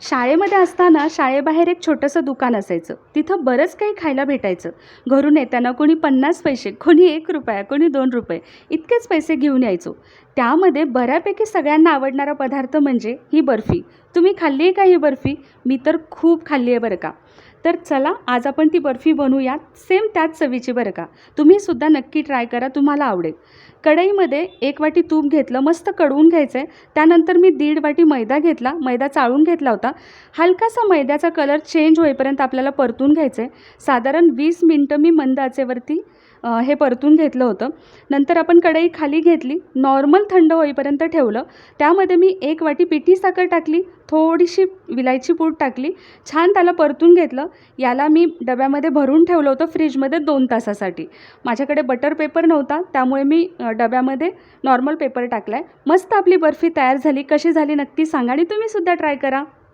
शाळेमध्ये असताना शाळेबाहेर एक छोटंसं दुकान असायचं. तिथं बरंच काही खायला भेटायचं. घरून येताना कोणी पन्नास पैसे कोणी एक रुपया कोणी दोन रुपये इतकेच पैसे घेऊन यायचो. त्यामध्ये बऱ्यापैकी सगळ्यांना आवडणारा पदार्थ म्हणजे ही बर्फी. तुम्ही खाल्ली आहे का ही बर्फी? मी तर खूप खाल्ली आहे बरं का. तर चला आज आपण ती बर्फी बनवूया सेम त्याच चवीची बरं का. तुम्हीसुद्धा नक्की ट्राय करा तुम्हाला आवडेल. कढईमध्ये एक वाटी तूप घेतलं मस्त कडवून घ्यायचं आहे त्यानंतर मी दीड वाटी मैदा घेतला मैदा चाळून घेतला होता. हलकासा मैद्याचा कलर चेंज होईपर्यंत आपल्याला परतून घ्यायचं आहे साधारण वीस मिनटं मी मंद आचेवरती हे परतून घेतलं होतं. नंतर आपण कढई खाली घेतली. नॉर्मल थंड होईपर्यंत ठेवलं. त्यामध्ये मी एक वाटी पिठी साखर टाकली थोडीशी विलायची पूड टाकली छान त्याला परतून घेतलं. याला मी डब्यामध्ये भरून ठेवलं होतं फ्रीजमध्ये दोन तासासाठी. माझ्याकडे बटर पेपर नव्हता त्यामुळे मी डब्यामध्ये नॉर्मल पेपर टाकला आहे मस्त आपली बर्फी तयार झाली. कशी झाली नक्की सांगा आणि तुम्हीसुद्धा ट्राय करा.